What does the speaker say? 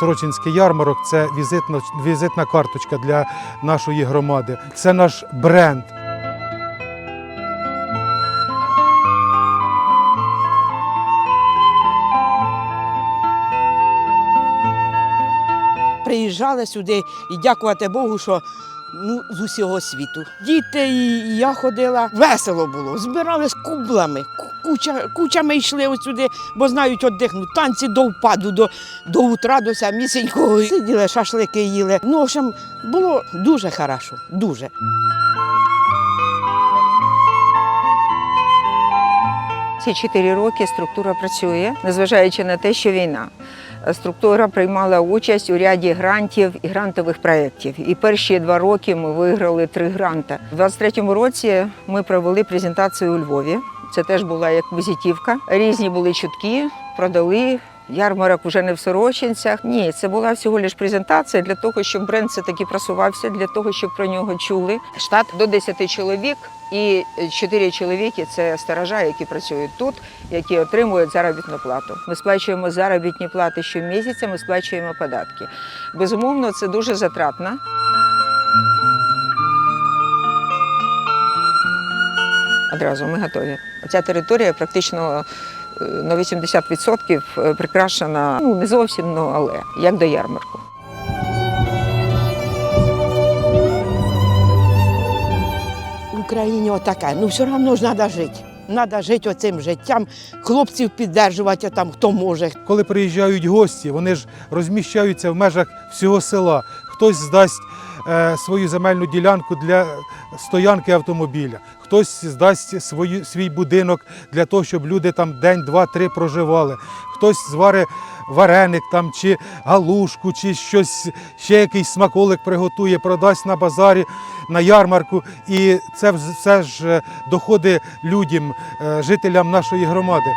Сорочинський ярмарок це візитна, візитна карточка для нашої громади. Це наш бренд. Приїжджали сюди і дякувати Богу, що ну, з усього світу. Діти і я ходила, весело було, збирались кублами, ку- куча, кучами йшли ось сюди, бо знають віддихнути. Танці до впаду, до, до утра, до самісінького. Сиділи, шашлики їли. Ну, в общем, було дуже хорошо, дуже. Ці чотири роки структура працює, незважаючи на те, що війна. Структура приймала участь у ряді грантів і грантових проєктів. І перші два роки ми виграли три гранти. У 23-му році ми провели презентацію у Львові. Це теж була як візитівка. Різні були чутки, продали. Ярмарок вже не в Сорочинцях. Ні, це була всього лиш презентація для того, щоб бренд все таки просувався, для того, щоб про нього чули. Штат до 10 чоловік і 4 чоловіки це сторожа, які працюють тут, які отримують заробітну плату. Ми сплачуємо заробітні плати щомісяця, ми сплачуємо податки. Безумовно, це дуже затратно. Одразу ми готові. Ця територія практично е, на 80% прикрашена, ну не зовсім, ну але як до ярмарку. В Україні отаке, ну все одно ж треба жити. Треба жити оцим життям, хлопців піддержувати там, хто може, Коли приїжджають гості, вони ж розміщаються в межах всього села. Хтось здасть е, свою земельну ділянку для стоянки автомобіля, хтось здасть свою, свій будинок для того, щоб люди там день, два, три проживали. Хтось зварить вареник там, чи галушку, чи щось, ще якийсь смаколик приготує, продасть на базарі, на ярмарку. І це все ж е, доходить людям, е, жителям нашої громади.